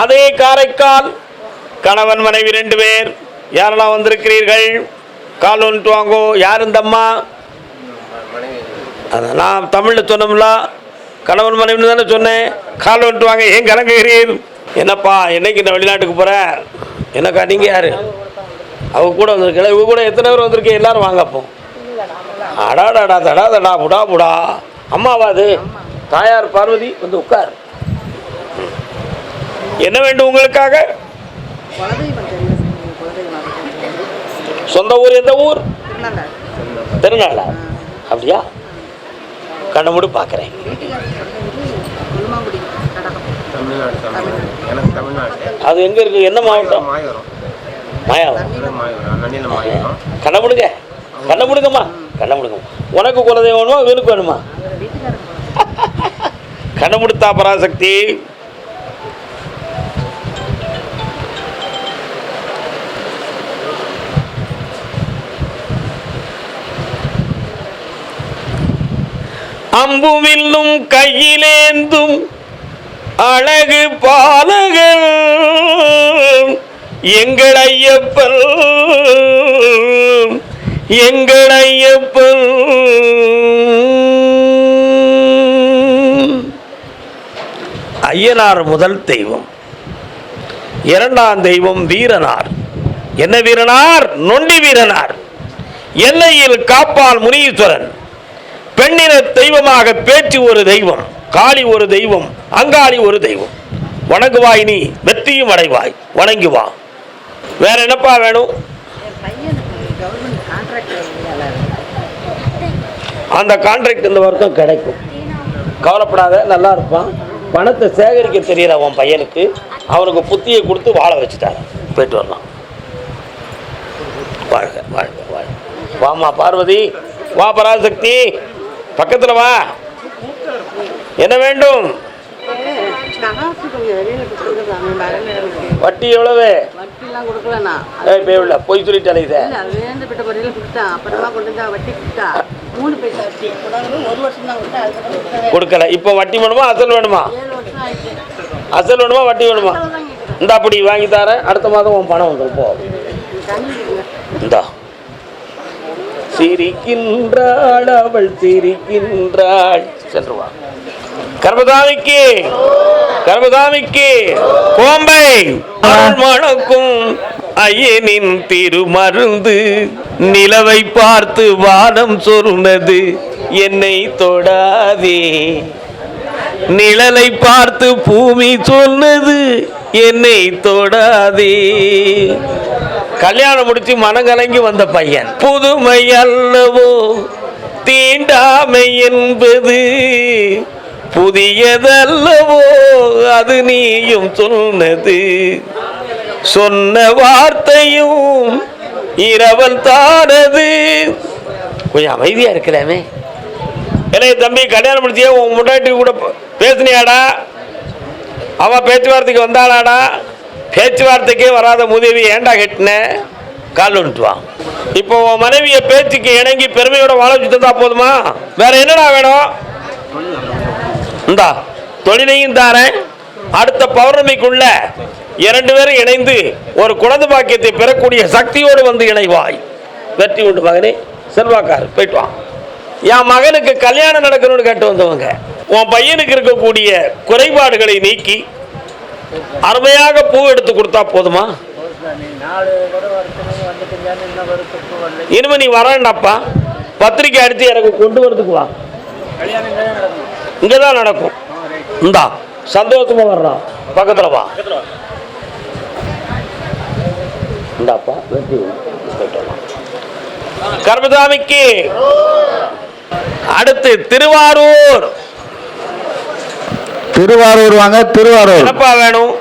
அதே காரைக்கால் கணவன் மனைவி ரெண்டு பேர். யாரெல்லாம் வந்திருக்கிறீர்கள்? கால் வந்துட்டு வாங்கோ. யார் இந்த அம்மா? அதான் நான் தமிழில் சொன்னோம்ல. கணவன் மனைவின்னு தானே சொன்னேன். கால் வந்துட்டு வாங்க. ஏன் கலங்குகிறீர்? என்னப்பா என்னைக்கு நான் வெளிநாட்டுக்கு போகிறேன் என்னக்கா நீங்கள் யார்? அவங்க கூட வந்திருக்கல இவங்க கூட எத்தனை பேர் வந்திருக்கீங்க? எல்லோரும் வாங்கப்போம் அடாடாடா தடா தடா புடா புடா. அம்மாவா அது? தாயார் பார்வதி வந்து உட்கார். என்ன வேண்டும் உங்களுக்காக? சொந்த ஊர் எந்த ஊர்? திருநாளா அப்படியா? கண்ணை மூடி பார்க்குறேன். எனக்கு தமிழ்நாடு அது எங்கே இருக்குது என்ன மாவட்டம்? மாயாவரம். கண்ணை முடுங்க. முடுங்கம்மா. கண்ணை முடுங்கம்மா. உனக்கு குலதெய்வம் வேணுமா இவனுக்கு வேணுமா? வீட்டுக்காரர் முடித்தா பராசக்தி. அம்புவில்லும் கையிலேந்தும் அழகு பாலகன் எங்கள் ஐயப்பன் எங்கள் ஐயப்பன். ஐயனார் முதல் தெய்வம் இரண்டாம் தெய்வம் வீரனார். என்ன வீரனார்? நொண்டி வீரனார். எல்லையில் காப்பால் முனீஸ்வரன். பெண்ணின தெய்வமாக பேச்சு ஒரு தெய்வம் காளி ஒரு தெய்வம் அங்காளி ஒரு தெய்வம். வணங்குவாய் நீ வெற்றியும் அடைவாய் வணங்கி வா. வேற என்னப்பா வேணும்? அந்த கான்ட்ராக்ட் இந்த வருத்தம் கிடைக்கும். கவலைப்படாத நல்லா இருப்பான். பணத்தை சேகரிக்க தெரியல உன் பையனுக்கு? அவனுக்கு புத்தியை கொடுத்து வாழ வச்சுட்டாரு. போயிட்டு வரலாம். வாழ்க வாழ்க வாழ்க. வாமா பார்வதி. வா பராசக்தி. பக்கத்தில் வா. என்ன வேண்டும்? வட்டி எவ்வளவு? வட்டிலாம் கொடுக்கலண்ணா ஏய் பொய் சொல்லிட்டு அலையுத வட்டி வருஷம் கொடுக்கல. இப்போ வட்டி வேணுமா அசல் வேணுமா? அசல் வேணுமா வட்டி வேணுமா? இந்த அப்படி வாங்கி தரேன். அடுத்த மாதம் உன் பணம் வந்துருப்போம் இந்தா. சிரிக்கின்றாள் அவள் சிரிக்கின்றாள். சென்று வா. கர்மதாமிக்கு கர்மதாமிக்கு கோம்பை. மணக்கும் ஐயனின் திருமருந்து நிலவை பார்த்து வானம் சொன்னது என்னை தொடாதே. நிழலை பார்த்து பூமி சொன்னது என்னை தொடாதே. கல்யாணம் முடிச்சு மனங்கலங்கி வந்த பையன். புதுமை அல்லவோ தீண்டாமை என்பது புதியதல்லவோ அது நீயும் சொன்னது. சொன்ன வார்த்தையும் இரவல் தானது. கொஞ்சம் அமைதியா இருக்கலாமே இல்லை தம்பி கல்யாணம் முடிச்சியே உன் முட்டாட்டி கூட பேசினியாடா பேசுனியாடா? அவ பேச்சுவார்த்தைக்கு வந்தாளாடா? பேச்சுவார்த்தைக்கே வராத உதவி ஏன்டா கட்டின? கால் வந்துட்டு இப்போ உன் மனைவிய பேச்சுக்கு இணங்கி பெருமையோட வாழ போதுமா? வேற என்னடா வேணும்? இந்தா தொழிலையும் தாரேன். அடுத்த பௌர்ணமிக்குள்ள இரண்டு பேரும் இணைந்து ஒரு குழந்தை பாக்கியத்தை பெறக்கூடிய சக்தியோடு வந்து இணைவாய். வெற்றி உண்டு மகனே. செல்வாக்காரு போயிட்டு வா. என் மகனுக்கு கல்யாணம் நடக்கணும்னு கேட்டு வந்தவங்க. உன் பையனுக்கு இருக்கக்கூடிய குறைபாடுகளை நீக்கி அருமையாக பூ எடுத்து கொடுத்தா போதுமா? இனிமே நீ வரேன்டாப்பா. பத்திரிக்கை அடித்து எனக்கு கொண்டு வரதுக்கு வா. இங்கே தான் நடக்கும். இந்தா சந்தோஷமா வர்றான் பக்கத்துல வா. இந்தாப்பா வெற்றி கர்மசாமிக்கு அடுத்து திருவாரூர். திருவாரூர் வாங்க திருவாரூர். வேணும்?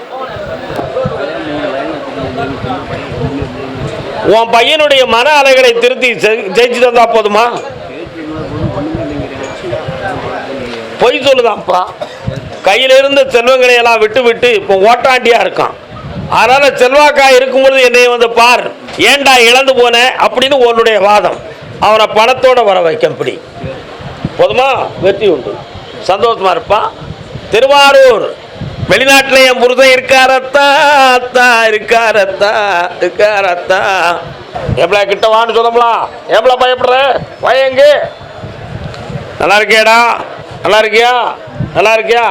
உன் பையனுடைய மன அலைகளை திருத்தி ஜெயிச்சு தந்தா போதுமா? பொய் சொல்லுதான்ப்பா. கையில இருந்த செல்வங்களை எல்லாம் விட்டு விட்டு இப்போ ஓட்டாண்டியா இருக்கான். அதனால செல்வாக்கா இருக்கும்பொழுது என்னை வந்து பார். ஏன்டா இழந்து போன? அப்படின்னு உன்னுடைய வாதம். அவனை பணத்தோட வர வைக்க இப்படி போதுமா? வெற்றி உண்டு. சந்தோஷமா இருப்பான் திருவாரூர். வெளிநாட்டுல என் புருஷன் இருக்காரத்தா அத்தா இருக்காரத்தா இருக்காரத்தா. எவ்வளோ கிட்ட வான்னு சொல்லலாம் எவ்வளோ பயப்படுற? பயங்கு நல்லா இருக்கியாடா? நல்லா இருக்கியா? நல்லா இருக்கியா?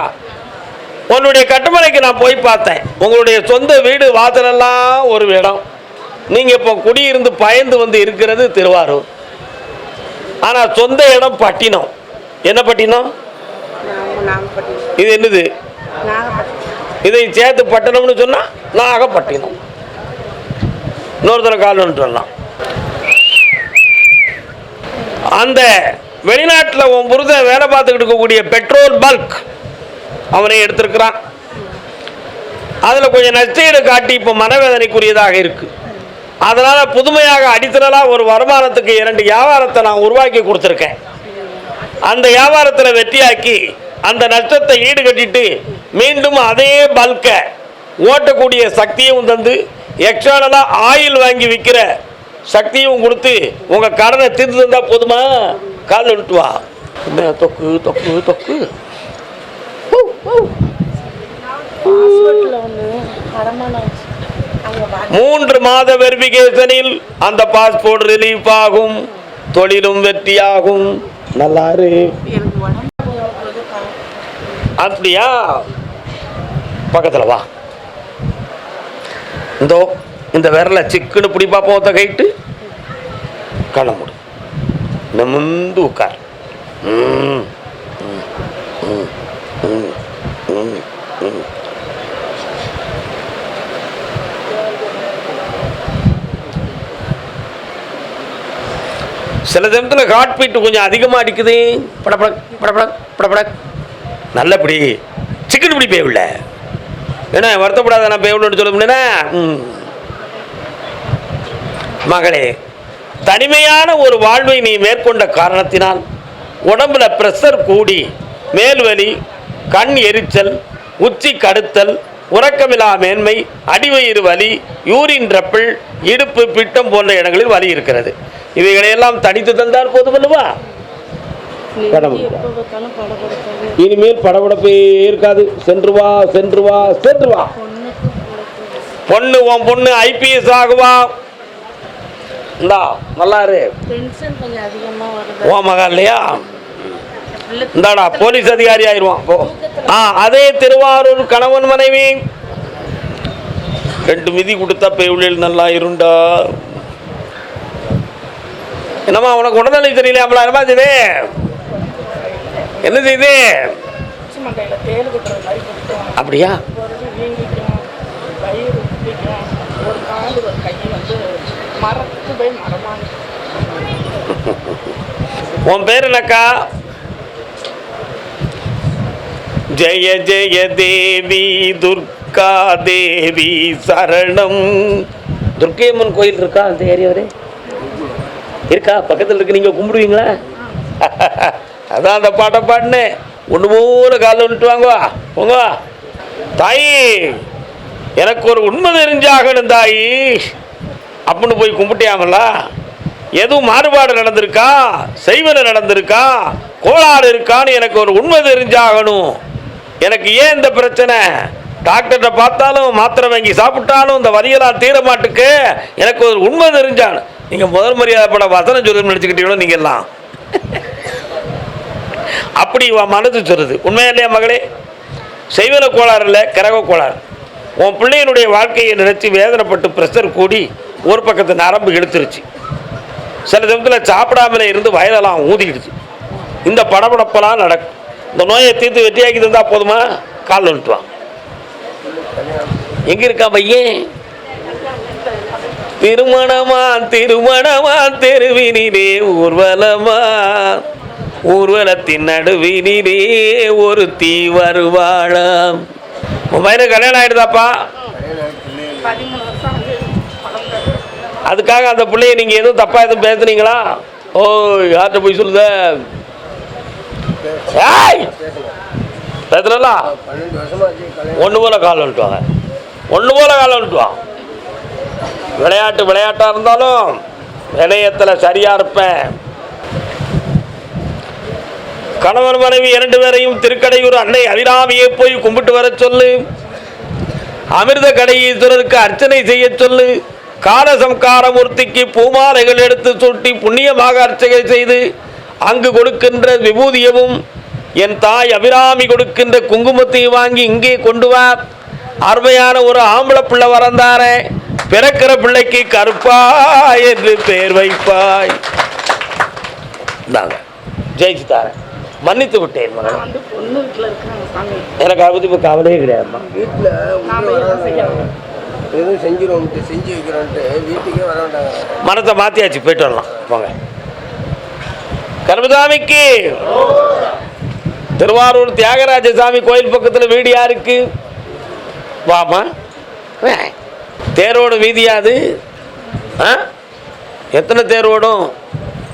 உன்னுடைய கட்டுமனைக்கு நான் போய் பார்த்தேன். உங்களுடைய சொந்த வீடு வாசலெல்லாம் ஒரு இடம். நீங்கள் இப்போ குடியிருந்து பயந்து வந்து இருக்கிறது திருவாரூர். ஆனால் சொந்த இடம் பட்டினம். என்ன பட்டினம்? இது என்னது? இதை சேர்த்து பட்டணம்னு சொன்னால் நாகப்பட்டினம். இன்னொருத்தர காலம்னு சொல்லலாம் அந்த வெளிநாட்டில் உன் புருஷன் வேலை பார்த்துக்கிட்டு இருக்கக்கூடிய பெட்ரோல் பல்க் அவனை எடுத்திருக்கிறான். அதில் கொஞ்சம் நஷ்டீடு காட்டி இப்போ மனவேதனைக்குரியதாக இருக்கு. அதனால் புதுமையாக அடித்தலாக ஒரு வருமானத்துக்கு இரண்டு வியாபாரத்தை நான் உருவாக்கி கொடுத்துருக்கேன். அந்த வியாபாரத்தில் வெற்றியாக்கி அந்த நஷ்டத்தை ஈடுகட்டிட்டு மீண்டும் அதே பல்கை ஓட்டக்கூடிய சக்தியும் தந்து எக்ஸ்டர்னலாக ஆயில் வாங்கி விற்கிற சக்தியும் கொடுத்து உங்கள் கடனை தீர்த்து தந்தா போதுமா? கால் விட்டு வா. தொக்கு தொக்கு தொக்கு. மூன்று மாத வெரிஃபிகேஷனில் அந்த பாஸ்போர்ட் ரிலீஃப் ஆகும். தொழிலும் வெற்றியாகும். நல்லாரு எனக்கு உடம்பு போகிறது பா- அப்படியா? பக்கத்தில் வா. இந்தோ இந்த விரலை சிக்குன்னு பிடி பார்ப்போம் ஒத்த கைட்டு. கண்ண மூடு. நிமிந்து உட்கார். ம், ம், ம், ம், சில சமயத்தில் ஹார்ட் பீட் கொஞ்சம் அதிகமாக அடிக்குது. படப்படக் படப்படக் படப்படக் நல்லபடி சிக்கன் பிடி பேவில்ல. ஏன்னா வருத்தப்படாத நான் பேவில்னு சொல்ல முடியுன்னா ம். மகளே தனிமையான ஒரு வாழ்வை நீ மேற்கொண்ட காரணத்தினால் உடம்புல ப்ரெஷர் கூடி மேல்வலி கண் எரிச்சல் உச்சி கடுத்தல் உறக்கமில்லா மேன்மை அடிவயிறு வலி யூரின் ரப்பிள் இடுப்பு பிட்டம் போன்ற இடங்களில் வலி இருக்கிறது. இவைகளையெல்லாம் தனித்து தந்தால் போதுமல்லவா கடவுள். எப்போ பார்த்தாலும் படப்படுத்தாது இனிமேல் படபடப்பே இருக்காது. சென்று வா சென்று வா சென்று வா. பொண்ணு உன் பொண்ணு ஐபிஎஸ் ஆகுவா? இந்தா நல்லா இரு. உன் மகன் இல்லையா? இந்தாடா போலீஸ் அதிகாரி ஆயிடுவான் போ. ஆ அதே திருவாரூர் கணவன் மனைவி. ரெண்டு மிதி கொடுத்தா பெய்வுளில் நல்லா இருண்டா. என்னம்மா உனக்கு உடனே தெரியல அவ்வளோ என்னமா என்ன கொட்டுவோம் அப்படியா? உன் பேர் என்னக்கா? ஜெய ஜெய தேவி துர்கா தேவி சரணம். துர்க்கையம்மன் கோயில் இருக்கா அந்த ஏரியாவே இருக்கா? பக்கத்தில் இருக்கு. நீங்க கும்பிடுவீங்களா? அதான் அந்த பாட்டை பாடினேன் ஒன்று மூணு காலில் விட்டு வாங்க தாய் தாயி எனக்கு ஒரு உண்மை தெரிஞ்சாகணும் தாயி. அப்படின்னு போய் கும்பிட்டியாமலா எதுவும் மாறுபாடு நடந்திருக்கா? செய்வன நடந்திருக்கா? கோளாறு இருக்கான்னு எனக்கு ஒரு உண்மை தெரிஞ்சாகணும். எனக்கு ஏன் இந்த பிரச்சனை? டாக்டர்கிட்ட பார்த்தாலும் மாத்திரை வாங்கி சாப்பிட்டாலும் இந்த வரியெல்லாம் தீர மாட்டுக்கு எனக்கு ஒரு உண்மை தெரிஞ்சான் நீங்கள் முதல் மரியாதை பட வசனம் சொல்லி நினச்சிக்கிட்டீங்களோ நீங்கள் எல்லாம்? அப்படி உன் மனது சொல்லுது உண்மையா இல்லையா மகளே? செய்வன கோளாறு இல்லை கரக கோளாறு. உன் பிள்ளையினுடைய வாழ்க்கையை நினைச்சு வேதனைப்பட்டு ப்ரெஷர் கூடி ஒரு பக்கத்து நரம்பு இழுத்துருச்சு. சில சமயத்தில் சாப்பிடாமலே இருந்து வயலெல்லாம் ஊதிடுச்சு இந்த படபடப்பெல்லாம் நடக்கும் இந்த நோயை தீர்த்து வெற்றியாக்கி தந்தால் போதுமா? கால் வந்துட்டுவான் எங்கே இருக்கா பையன்? திருமணமா திருமணமா தெருவினிலே ஊர்வலமா ஊர்வலத்தின் நடுவினிலே ஒரு தீ வருவாளாம். உன் பையனுக்கு கல்யாணம் ஆயிடுதாப்பா? அதுக்காக அந்த பிள்ளைய நீங்க எதுவும் தப்பா எதுவும் பேசுனீங்களா? ஓ யார்கிட்ட போய் சொல்லுத? ஏய்! பேசுறல ஒன்று போல கால் வந்துட்டுவாங்க ஒன்று போல கால் வந்துட்டுவான் விளையாட்டு விளையாட்டா இருந்தாலும் வினயத்தில் சரியா இருப்பேன். கணவன் மனைவி இரண்டு பேரையும் திருக்கடையூர் அன்னை அபிராமியை போய் கும்பிட்டு வர சொல்லு. அமிர்த கடையீஸ்வரருக்கு அர்ச்சனை செய்ய சொல்லு. காலசம்காரமூர்த்திக்கு பூமாலைகள் எடுத்து சுட்டி புண்ணியமாக அர்ச்சனை செய்து அங்கு கொடுக்கின்ற விபூதியமும் என் தாய் அபிராமி கொடுக்கின்ற குங்குமத்தையும் வாங்கி இங்கே கொண்டு வா. அருமையான ஒரு ஆம்பளை பிள்ளை வரந்தாரே பிறக்கிற பிள்ளைக்கு கருப்பா என்று பெயர் வைப்பாய். இந்தாங்க. ஜெயிச்சு தாரேன் மன்னித்து விட்டேன் மகன். எனக்கு அதை பற்றி இப்போ கவலையே கிடையாதும்மா வீட்டில் எதுவும் செஞ்சிருவோம்ட்டு செஞ்சு வைக்கிறோன்ட்டு வீட்டுக்கே வர வேண்டாங்க மனத்தை மாற்றியாச்சு போயிட்டு வரலாம். போங்க. கருமசாமிக்கு. திருவாரூர் தியாகராஜ சாமி கோயில் பக்கத்தில் வீடு யாருக்கு? வாமா. தேரோடு வீதியா அது ஆ? எத்தனை தேர் ஓடும்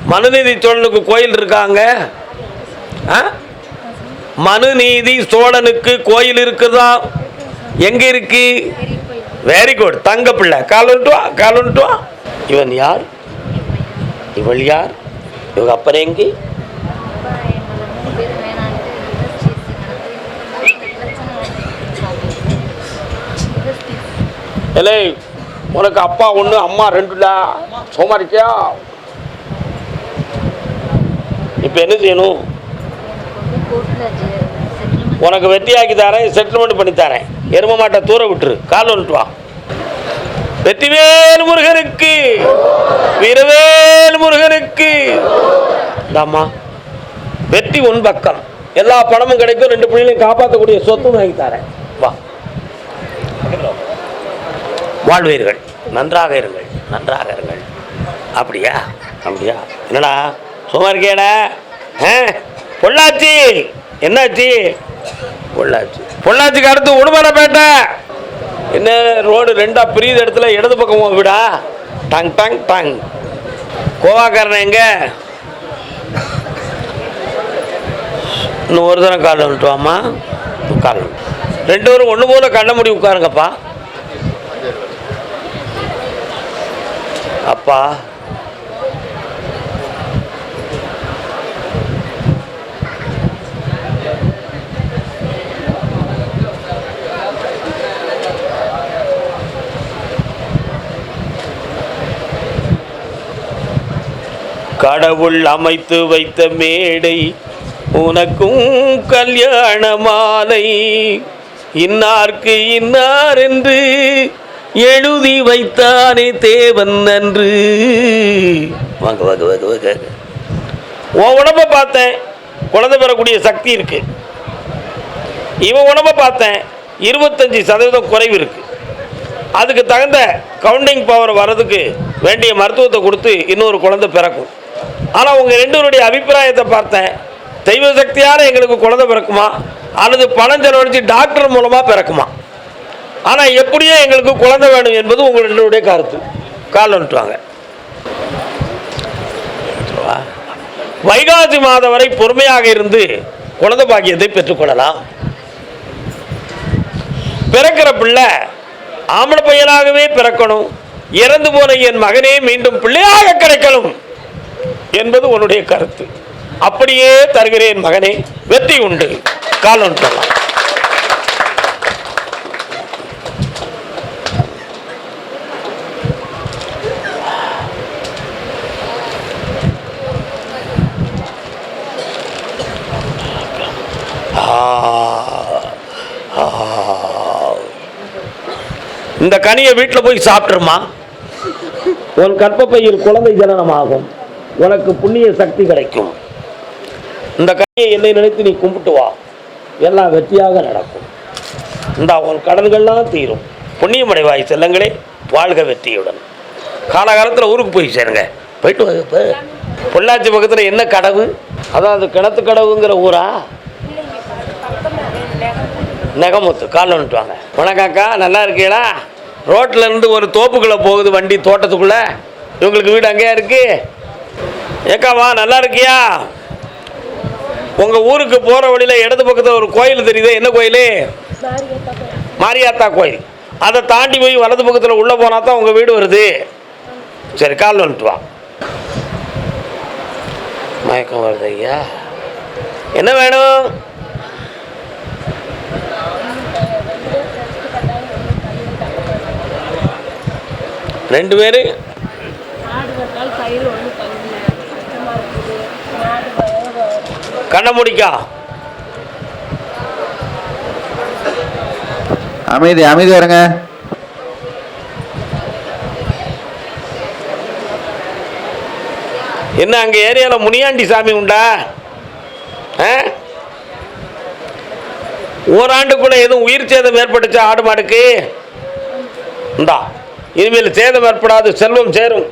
மனுநீதி சோழனுக்கு கோயில் இருக்காங்க. ஆ? மனுநீதி சோழனுக்கு கோயில் இருக்குதா? எங்க இருக்கு? வெரி குட் தங்க பிள்ளை. கால் வந்துட்டு வா வா. இவன் யார்? இவள் யார்? இவங்க அப்புறம் எங்கே? இல்லை உனக்கு அப்பா ஒன்று அம்மா ரெண்டுடா. சோமாரிக்கியா இப்போ என்ன செய்யணும்? உனக்கு வெட்டியாக்கி தரேன் செட்டில்மெண்ட் பண்ணி தரேன். எரும மாட்டை தூர விட்டுரு. கால் வந்துட்டு வா. வெற்றிவேல் முருகனுக்கு வீரவேல் முருகனுக்கு. இந்தாம்மா வெற்றி உன் பக்கம். எல்லா பணமும் கிடைக்கும் ரெண்டு பிள்ளைகளையும் காப்பாற்றக்கூடிய சொத்தும் வாங்கி தரேன். வா. வாழ்வீர்கள். நன்றாக இருங்கள். நன்றாக இருங்கள். அப்படியா? அப்படியா? என்னடா? சும்மா இருக்கேடா ஆ? பொள்ளாச்சி. என்னாச்சு? பொள்ளாச்சி. பொள்ளாச்சிக்கு அடுத்து உடுமலைப்பேட்டை என்ன ரோடு ரெண்டா பிரியுது இடத்துல? இடது பக்கம் விடா? Tongue tongue tongue. கோவாக்காரன் எங்கே? இன்னும் ஒரு தரம் காலில் விட்டுவாம்மா வாம்மா. கால் ரெண்டு பேரும் ஒன்று போல் கண்ண முடி உட்காருங்கப்பா. அப்பா. கடவுள் அமைத்து வைத்த மேடை உனக்கும் கல்யாண மாலை. இன்னார்க்கு இன்னார் என்று எழுதி வைத்தானே தேவன் நன்று வாங்க வாங்க வாங்க வாங்க. உன் உடம்ப பார்த்தேன் குழந்தை பெறக்கூடிய சக்தி இருக்கு. இவன் உடம்ப பார்த்தேன் இருபத்தஞ்சி சதவீதம் குறைவு இருக்கு. அதுக்கு தகுந்த கவுண்டிங் பவர் வர்றதுக்கு வேண்டிய மருத்துவத்தை கொடுத்து இன்னொரு குழந்தை பிறக்கும். ஆனால் உங்கள் ரெண்டுவருடைய அபிப்பிராயத்தை பார்த்தேன். தெய்வ சக்தியால் எங்களுக்கு குழந்தை பிறக்குமா? அல்லது பணம் செலவழித்து டாக்டர் மூலமாக பிறக்குமா? ஆனால் எப்படியோ எங்களுக்கு குழந்தை வேணும் என்பது உங்கள் ரெண்டுடைய கருத்து. கால் வந்துட்டு வாங்க. வைகாசி மாதம் வரை பொறுமையாக இருந்து குழந்தை பாக்கியத்தை பெற்றுக்கொள்ளலாம் பிறக்கிற பிள்ளை ஆம்பளை பையனாகவே பிறக்கணும். இறந்து போன என் மகனே மீண்டும் பிள்ளையாக கிடைக்கணும். என்பது உன்னுடைய கருத்து. அப்படியே தருகிறேன் மகனே வெற்றி உண்டு. காலம் சொல்லலாம் இந்த கனியை வீட்டில் போய் சாப்பிட்டுருமா? உன் கற்பப்பையில் குழந்தை ஜனனமாகும். உனக்கு புண்ணிய சக்தி கிடைக்கும். இந்த கையை என்னை நினைத்து நீ கும்பிட்டு வா. எல்லாம் வெற்றியாக நடக்கும். இந்த உன் கடன்கள்லாம் தீரும். புண்ணியமடைவாய் செல்லங்களே வாழ்க வெற்றியுடன். காலகாலத்தில் ஊருக்கு போய் சேருங்க. போயிட்டு வாங்க இப்போ. பொள்ளாச்சி பக்கத்தில் என்ன கடவு? அதான் அது கிணத்து கடவுங்கிற ஊரா? நெகமுத்து காலில் வந்துட்டு வாங்க. வணக்கம்க்கா நல்லா இருக்கீங்களா? ரோட்டில் இருந்து ஒரு தோப்புக்குள்ளே போகுது வண்டி தோட்டத்துக்குள்ளே. இவங்களுக்கு வீடு அங்கேயா இருக்குது ஏக்காவா நல்லா இருக்கியா? உங்கள் ஊருக்கு போகிற வழியில் இடது பக்கத்தில் ஒரு கோயில் தெரியுது என்ன கோயில்? மாரியாத்தா கோயில். அதை தாண்டி போய் வலது பக்கத்தில் உள்ளே போனால் தான் உங்கள் வீடு வருது. சரி காலில் வந்துட்டு வா. மயக்கம் வருது ஐயா. என்ன வேணும்? ரெண்டு பேர் ஆடு வந்தால் பயிர் ஒன்றும் பண்ணல கஷ்டமாக இருக்குது மாடு வ- கண்ண முடிக்கா அமைதி அமைதியா இருங்க என்ன அங்க ஏரியால முனியாண்டி சாமி உண்டா? ஓராண்டுக்குள்ள எதுவும் உயிர் சேதம் ஏற்பட்டுச்சா ஆடு மாடுக்கு? இந்தா இனிமேல் சேதம் ஏற்படாது செல்வம் சேரும்.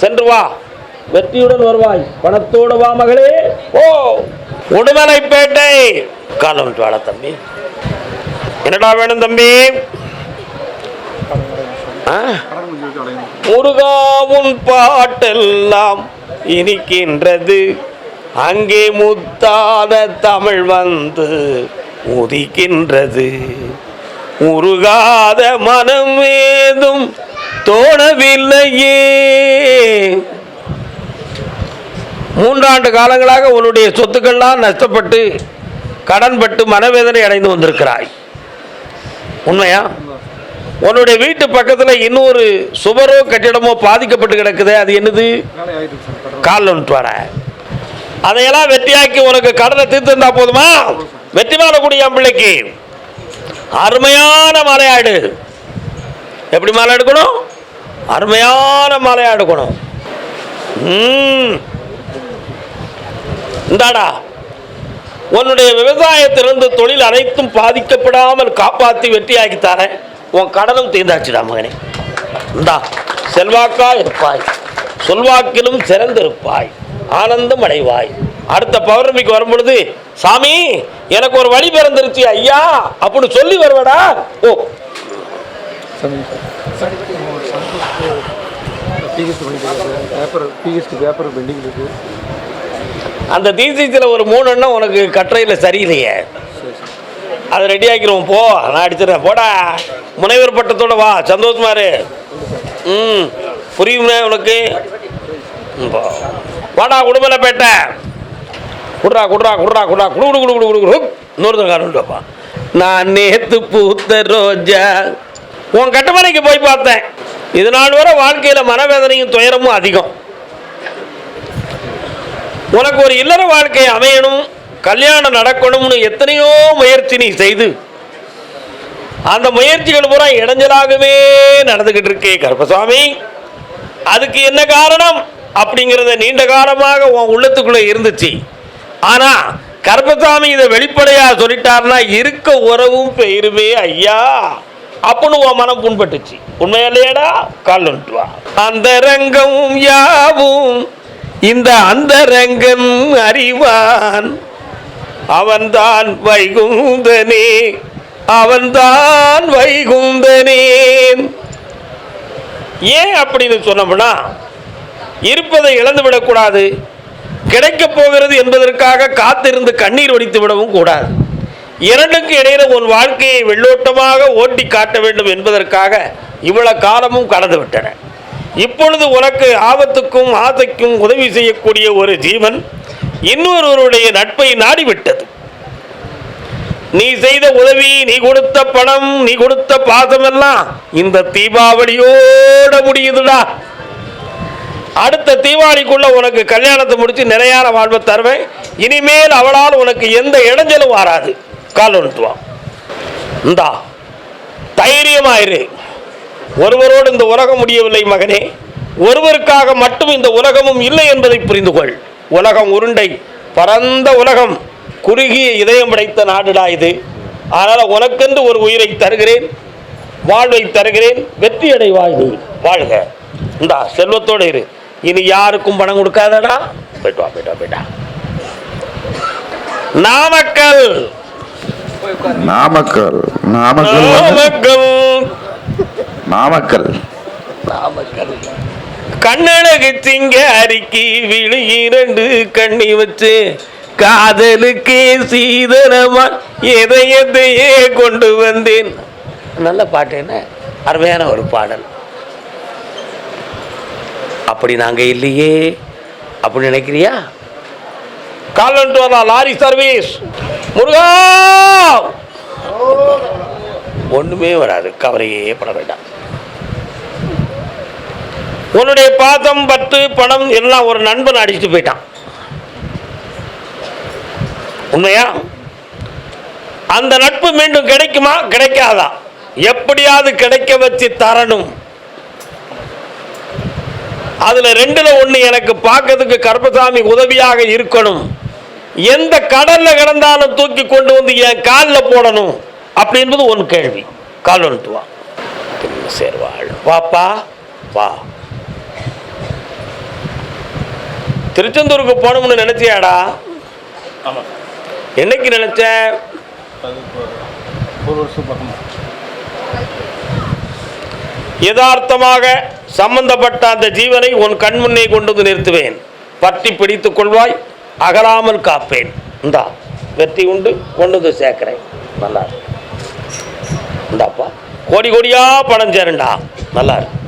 சென்று வா. வெற்றியுடன் வருவாய். பணத்தோடு வா மகளே. ஓ உடுமலைப்பேட்டை. காலம் வாழ தம்பி. என்னடா வேணும் தம்பி? ஆ? பாட்டெல்லாம் இனிக்கின்றது. அங்கே முத்தாத தமிழ் வந்து உதிக்கின்றது. உருகாத மனம் ஏதும் தோணவில்லையே. மூன்றாண்டு காலங்களாக உன்னுடைய சொத்துக்கள்லாம் நஷ்டப்பட்டு கடன்பட்டு மனவேதனை அடைந்து வந்திருக்கிறாய். உண்மையா? உன்னுடைய வீட்டு பக்கத்தில் இன்னொரு சுவரோ கட்டிடமோ பாதிக்கப்பட்டு கிடக்குதே அது என்னது? கால் ஒன்று அதையெல்லாம் வெற்றியாக்கி உனக்கு கடனை தீர்த்திருந்தா போதுமா? வெற்றி மாறக்கூடிய பிள்ளைக்கு. அருமையான மலையாடு எப்படி மலை எடுக்கணும்? அருமையான மலையா எடுக்கணும் ம். இந்தாடா உன்னுடைய விவசாயத்திலிருந்து தொழில் அனைத்தும் பாதிக்கப்படாமல் காப்பாற்றி வெற்றியாக்கி தரேன் உன் கடனும் தீர்ந்தாச்சுடா மகனே இந்தா செல்வாக்கா இருப்பாய் சொல்வாக்கிலும் சிறந்திருப்பாய் ஆனந்தம் அடைவாய் அடுத்த பௌர்ணமிக்கு வரும் பொழுது சாமி எனக்கு ஒரு வழி பிறந்துருச்சு ஐயா அப்படின்னு சொல்லி வருவடா ஓ பேப்பர் பேப்பர் பெண்டிங் இருக்கு அந்த தீசத்தில் ஒரு மூணு எண்ணம் உனக்கு கட்டுரையில் சரியில்லையே. அதை ரெடி ஆக்கிடுவோம் போ. நான் அடிச்சிடறேன். போடா. முனைவர் பட்டத்தோட வா. சந்தோஷமாரு ம். புரியுமே உனக்கு? வாடா உடுமலைப்பேட்டை குடுறா குடுறா குடுறா குடுறா. குடு குடு குடு குடு குடு குடு. இன்னொருத்தர் காரணம் நான் நேத்து பூத்த ரோஜா. உன் கட்டுமனைக்கு போய் பார்த்தேன். இது நாள் வரை வாழ்க்கையில் மனவேதனையும் துயரமும் அதிகம். உனக்கு ஒரு இல்லற வாழ்க்கை அமையணும் கல்யாணம் நடக்கணும்னு எத்தனையோ முயற்சி நீ செய்து அந்த முயற்சிகள் பூரா இடைஞ்சலாகவே நடந்துகிட்டு இருக்கே கருப்பசாமி. அதுக்கு என்ன காரணம்? அப்படிங்கிறத நீண்ட காலமாக உன் உள்ளத்துக்குள்ளே இருந்துச்சு. ஆனால் கருப்பசாமி இதை வெளிப்படையாக சொல்லிட்டாருன்னா இருக்க உறவும் பெயருமே ஐயா அப்படின்னு உன் மனம் புண்பட்டுச்சு. உண்மையா இல்லையாடா? கால் வந்துட்டு வா. அந்த ரங்கம் யாவும் இந்த அந்தரங்கன் அறிவான். அவன்தான் வைகுந்தனே அவன்தான் வைகுந்தனே ஏன் அப்படின்னு சொன்னோம்னா இருப்பதை இழந்து விடக்கூடாது. கிடைக்கப் போகிறது என்பதற்காக காத்திருந்து கண்ணீர் ஒடித்து விடவும் கூடாது. இரண்டுக்கு இடையில உன் வாழ்க்கையை வெள்ளோட்டமாக ஓட்டி காட்ட வேண்டும் என்பதற்காக இவ்வளவு காலமும் கடந்து விட்டன. இப்பொழுது உனக்கு ஆபத்துக்கும் ஆசைக்கும் உதவி செய்யக்கூடிய ஒரு ஜீவன் இன்னொருவருடைய நட்பை நாடிவிட்டது. நீ செய்த உதவி நீ கொடுத்த பணம் நீ கொடுத்த பாசமெல்லாம் இந்த தீபாவளியோட முடியுதுடா. அடுத்த தீபாவளிக்குள்ள உனக்கு கல்யாணத்தை முடிச்சு நிறையான வாழ்வை தருவேன். இனிமேல் அவளால் உனக்கு எந்த இடைஞ்சலும் வராது. கால் ஒன்றுவான் இந்தா தைரியமாயிரு ஒருவரோடு இந்த உலகம் முடியவில்லை மகனே. ஒருவருக்காக மட்டும் இந்த உலகமும் இல்லை என்பதை புரிந்து கொள் உலகம் உருண்டை. பரந்த உலகம். குறுகிய இதயம் படைத்த நாடுடா இது. அதனால் உனக்கென்று ஒரு உயிரை தருகிறேன். வாழ்வை தருகிறேன். வெற்றி அடைவாய் நீ. வாழ்க. இந்தா செல்வத்தோடு இரு. இனி யாருக்கும் பணம் கொடுக்காதடா. போயிட்டு வா போயிட்டு வா போயிட்டா நாமக்கல். நாமக்கல். நாமக்கல். நாமக்கல். நாமக்கல். கண்ணழகு திங்க அரிக்கி விழு இரண்டு கண்ணி வச்சு காதலுக்கே சீதனமா எதையதையே கொண்டு வந்தேன். நல்ல பாட்டு என்ன? அருமையான ஒரு பாடல். அப்படி நாங்க இல்லையே அப்படி நினைக்கிறியா? கால் வந்துட்டு வரலாம் லாரி சர்வீஸ். முருகா! ஒண்ணுமே வராது கவலையே பட வேண்டாம். உன்னுடைய பாதம் பத்து பணம் எல்லாம் ஒரு நண்பன் அடிச்சுட்டு போயிட்டான். உண்மையா? அந்த நட்பு மீண்டும் கிடைக்குமா? கிடைக்காதா? எப்படியாவது கிடைக்க வச்சு தரணும். அதுல ரெண்டுல ஒண்ணு எனக்கு பார்க்கறதுக்கு கருப்பசாமி உதவியாக இருக்கணும். எந்த கடல்ல கிடந்தாலும் தூக்கி கொண்டு வந்து என் காலில் போடணும் அப்படி என்பது ஒன் கேள்வி. கால் வந்துட்டு சேர்வாள். வாப்பா வா. திருச்செந்தூருக்கு போகணும்னு நினைச்சியாடா? என்னைக்கு நினைச்ச? யதார்த்தமாக சம்பந்தப்பட்ட அந்த ஜீவனை உன் கண் முன்னே கொண்டு வந்து நிறுத்துவேன். பற்றி பிடித்துக் கொள்வாய் அகலாமல் காப்பேன். இந்தா வெற்றி உண்டு கொண்டு வந்து சேர்க்கிறேன். நல்லா இருக்கு. இந்தாப்பா கோடி கோடியா பணம் சேருண்டா. நல்லா இருக்கு.